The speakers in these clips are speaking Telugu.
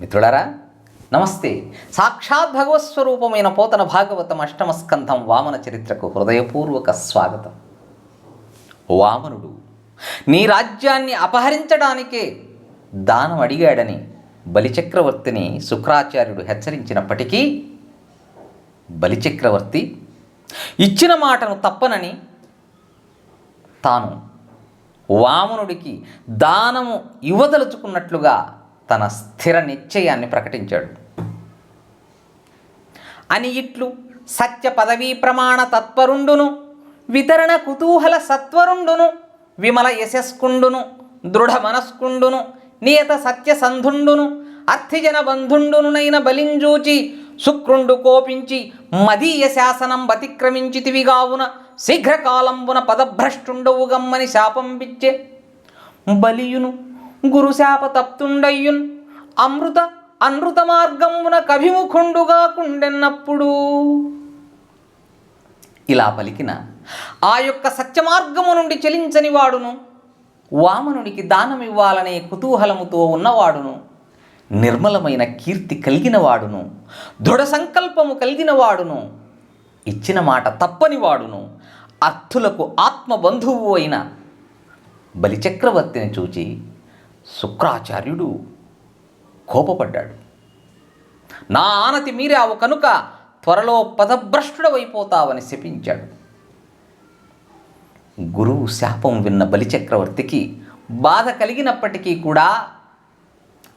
మిత్రులారా నమస్తే. సాక్షాత్ భగవత్ స్వరూపమైన పోతన భాగవతం అష్టమస్కంధం వామన చరిత్రకు హృదయపూర్వక స్వాగతం. వామనుడు నీ రాజ్యాన్ని అపహరించడానికే దానం అడిగాడని బలిచక్రవర్తిని శుక్రాచార్యుడు హెచ్చరించినప్పటికీ బలిచక్రవర్తి ఇచ్చిన మాటను తప్పనని తాను వామనుడికి దానము ఇవ్వదలుచుకున్నట్లుగా తన స్థిర నిశ్చయాన్ని ప్రకటించాడు. అని ఇట్లు సత్య పదవీ ప్రమాణ తత్వరుండును వితరణ కుతూహల సత్వరుండును విమల యశస్కుండును దృఢ మనస్కుండును నియత సత్యసంధుండును అర్థిజన బంధుండునునైన బలింజూచి శుక్రుండు కోపించి మదీయ శాసనం అతిక్రమించితివిగావున శీఘ్రకాలంబున పదభ్రష్టుండవు గమ్మని శాపం బిచ్చే బలియును గురుశాప తప్తుండయ్యున్ అమృత అనృత మార్గమున కభిముఖుండుగా కుండెన్నప్పుడు. ఇలా పలికిన ఆ యొక్క సత్యమార్గము నుండి చెలించని వాడును. వామనునికి దానమివ్వాలనే కుతూహలముతో ఉన్నవాడును. నిర్మలమైన కీర్తి కలిగినవాడును దృఢ సంకల్పము కలిగినవాడును ఇచ్చిన మాట తప్పని వాడును. అర్థులకు ఆత్మబంధువు అయిన బలిచక్రవర్తిని చూచి శుక్రాచార్యుడు కోపపడ్డాడు. నా ఆనతి మీరావు కనుక త్వరలో పదభ్రష్టుడవైపోతావని శపించాడు. గురువు శాపం విన్న బలిచక్రవర్తికి బాధ కలిగినప్పటికీ కూడా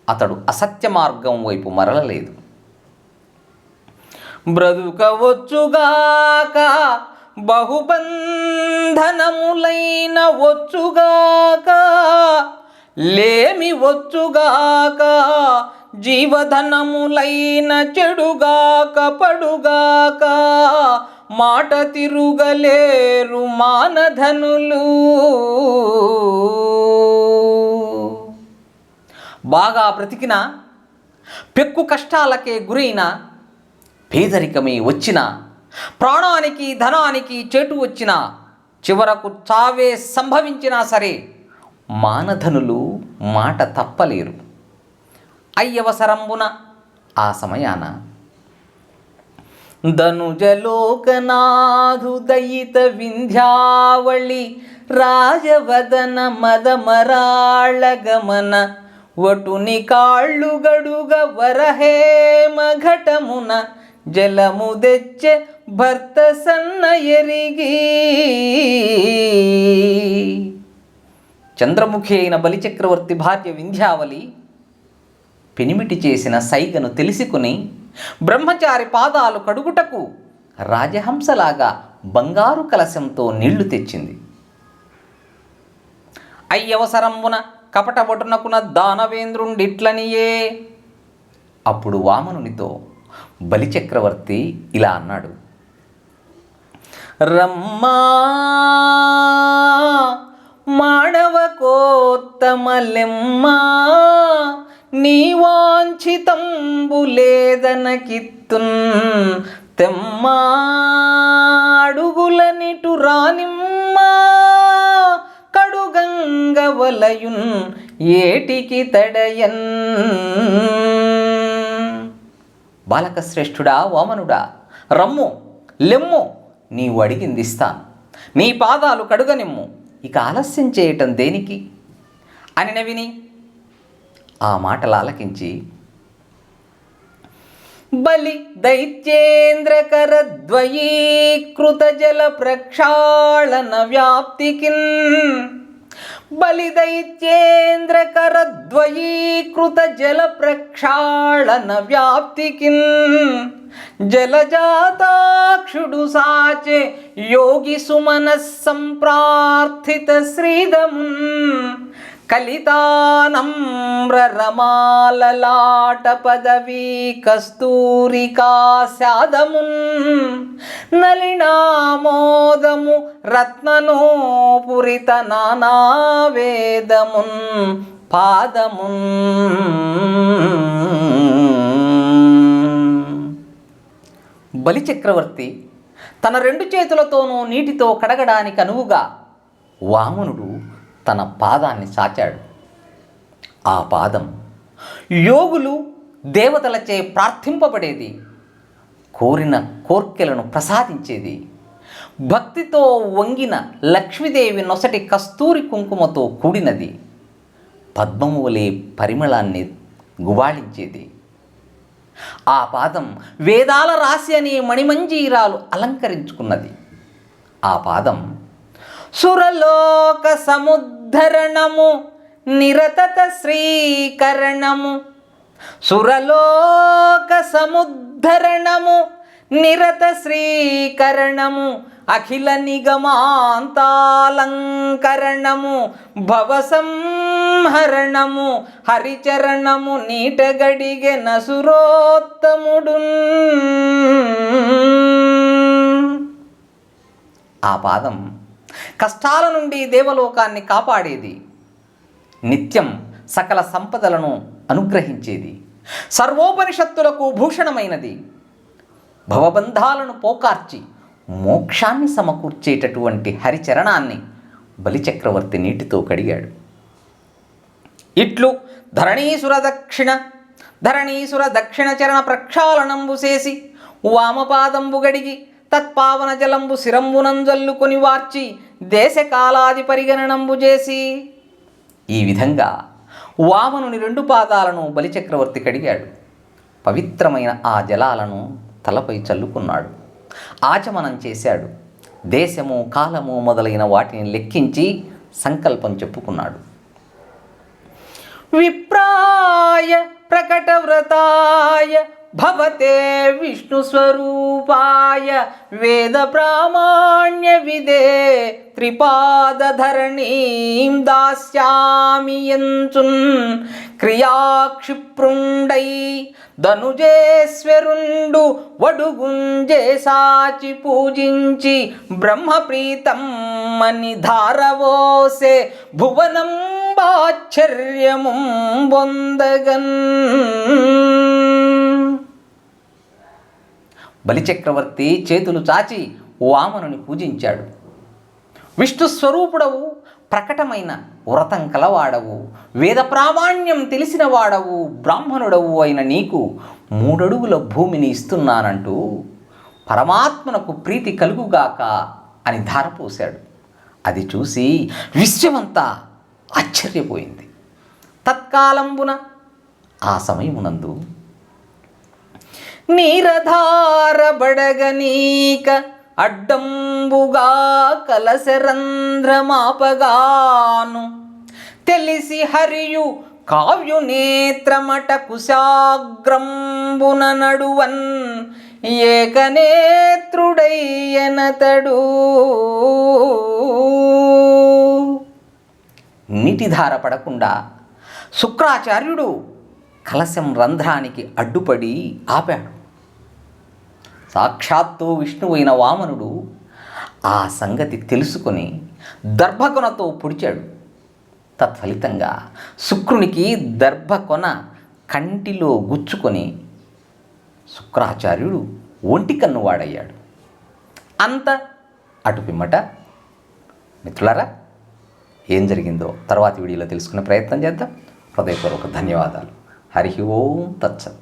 అతడు అసత్య మార్గం వైపు మరలలేదు. బ్రతుకవచ్చుగాక బహుబంధనములైన వచ్చుగాక లేమి వచ్చుగాక జీవధనములైన చెడుగాక పడుగాక మాట తిరుగలేరు మానధనులు. బాగా బ్రతికిన పెక్కు కష్టాలకే గురైన పేదరికమే వచ్చిన ప్రాణానికి ధనానికి చేటు వచ్చిన చివరకు చావే సంభవించినా సరే మానధనులు. మాట తప్పలేరు. అయ్యవసరంబున ఆ సమయాన ధనుజలోకనాథు దయిత వింధ్యావళి రాజవదన మదమరాళ గమన వటుని కాళ్ళు గడుగ వరహేమ ఘటమున జలము తెచ్చే భర్త సన్న ఎరిగి చంద్రముఖి అయిన బలిచక్రవర్తి భార్య వింధ్యావళి పెనిమిటి చేసిన సైగను తెలుసుకుని బ్రహ్మచారి పాదాలు కడుగుటకు రాజహంసలాగా బంగారు కలశంతో నీళ్ళు తెచ్చింది. అయ్యవసరంబున కపటబొటునకున దానవేంద్రుండిట్లనియే? అప్పుడు వామనునితో బలిచక్రవర్తి ఇలా అన్నాడు. రమ్మా! మానవ కోత్తమలెమ్మా నీ వాంఛితంబు లేదనకిత్తున్ తెమ్మా అడుగులనిటు రానిమ్మా కడుగంగ వలయున్ ఏటికి తడయన్. బాలక శ్రేష్ఠుడా వామనుడా రమ్ము లెమ్ము నీవు అడిగిందిస్తాను నీ పాదాలు కడుగనిమ్ము. ఇక ఆలస్యం చేయటం దేనికి? అని విని ఆ మాటలు ఆలకించి బలి దైత్యేంద్రకర ద్వయీకృత జల ప్రక్షాళన వ్యాప్తికిన్. బలి దైత్యేంద్రకర ద్వయీకృత జల ప్రక్షాళన వ్యాప్తికిన్. జలజాతాక్షుడు సాచే యోగి సుమనస్సంప్రార్థిత శ్రీదమున్ కలితానమ్ర పదవీ కస్తూరికా శాదమున్ నలినామోదము రత్ననోపురిత నానావేదమున్ పాదమున్ బలిచక్రవర్తి తన రెండు చేతులతోనూ నీటితో కడగడానికి అనువుగా వామనుడు తన పాదాన్ని సాచాడు ఆ పాదం యోగులు దేవతలచే ప్రార్థింపబడేది కోరిన కోర్కెలను ప్రసాదించేది భక్తితో వంగిన లక్ష్మీదేవి నొసటి కస్తూరి కుంకుమతో కూడినది పద్మము వలె పరిమళాన్ని గుబాళించేది ఆ పాదం వేదాల రాశి అనే మణిమంజీరాలు అలంకరించుకున్నది. ఆ పాదం సురలోక సముద్ధరణము నిరతత శ్రీకరణము. సురలోక సముద్ధరణము నిరత శ్రీకరణము. అఖిల నిగమాంతాలంకరణము భవసంహరణము హరిచరణము నీటగడిగె నసురోత్తముడు ఆ పాదం కష్టాల నుండి దేవలోకాన్ని కాపాడేది. నిత్యం సకల సంపదలను అనుగ్రహించేది. సర్వోపనిషత్తులకు భూషణమైనది. భవబంధాలను పోకార్చి మోక్షాన్ని సమకూర్చేటటువంటి హరిచరణాన్ని బలిచక్రవర్తి నీటితో కడిగాడు. ఇట్లు ధరణీసుర దక్షిణ ధరణీసుర దక్షిణ చరణ ప్రక్షాళనంబు చేసి వామపాదంబు గడిగి తత్పావన జలంబు శిరంబునంజల్లుకొని వార్చి దేశకాలాది పరిగణనంబు చేసి ఈ విధంగా వామనుని రెండు పాదాలను బలిచక్రవర్తి కడిగాడు. పవిత్రమైన ఆ జలాలను తలపై చల్లుకున్నాడు. ఆచమనం చేశాడు. దేశము కాలము మొదలైన వాటిని లెక్కించి సంకల్పం చెప్పుకున్నాడు. విప్రాయ ప్రకటవ్రతాయ భవతే విష్ణుస్వరూపాయ వేద ప్రామాణ్య విదే త్రిపాదధరణీం దాస్యామి యంచున్ క్రియాక్షిప్రుండై ధనుజేశ్వరుండు వడుగుంజే సాచి పూజించి బ్రహ్మప్రీతమ్మని ధారవోసే భువనం బాశ్చర్యము బొందగన్. బలిచక్రవర్తి చేతులు చాచి వామనుని పూజించాడు. విష్ణు స్వరూపుడవు ప్రకటమైన వ్రతం కలవాడవు వేద ప్రామాణ్యం తెలిసిన వాడవు బ్రాహ్మణుడవు అయిన నీకు మూడడుగుల భూమిని ఇస్తున్నానంటూ పరమాత్మనకు ప్రీతి కలుగుగాక అని ధారపోశాడు. అది చూసి విశ్వమంతా ఆశ్చర్యపోయింది. తత్కాలంబున ఆ సమయమునందు నీరధారబడగనీక బడగనీక అడ్డంబుగా కలశరంధ్రమాపగాను. తెలిసి హరియు కావ్యునేత్రమట కుశాగ్రంబున నడువన్. ఏకనేత్రుడయ్యనతడు. నీటిధార పడకుండా శుక్రాచార్యుడు కలశం రంధ్రానికి అడ్డుపడి ఆపాడు. సాక్షాత్తు విష్ణువైన వామనుడు ఆ సంగతి తెలుసుకొని దర్భకొనతో పొడిచాడు. తత్ఫలితంగా శుక్రునికి దర్భకొన కంటిలో గుచ్చుకొని శుక్రాచార్యుడు ఒంటి కన్నువాడయ్యాడు అంత అటు పిమ్మట మిత్రులారా ఏం జరిగిందో తర్వాతి వీడియోలో తెలుసుకునే ప్రయత్నం చేద్దాం. హృదయపూర్వక ధన్యవాదాలు. హరి ఓం తత్సత్.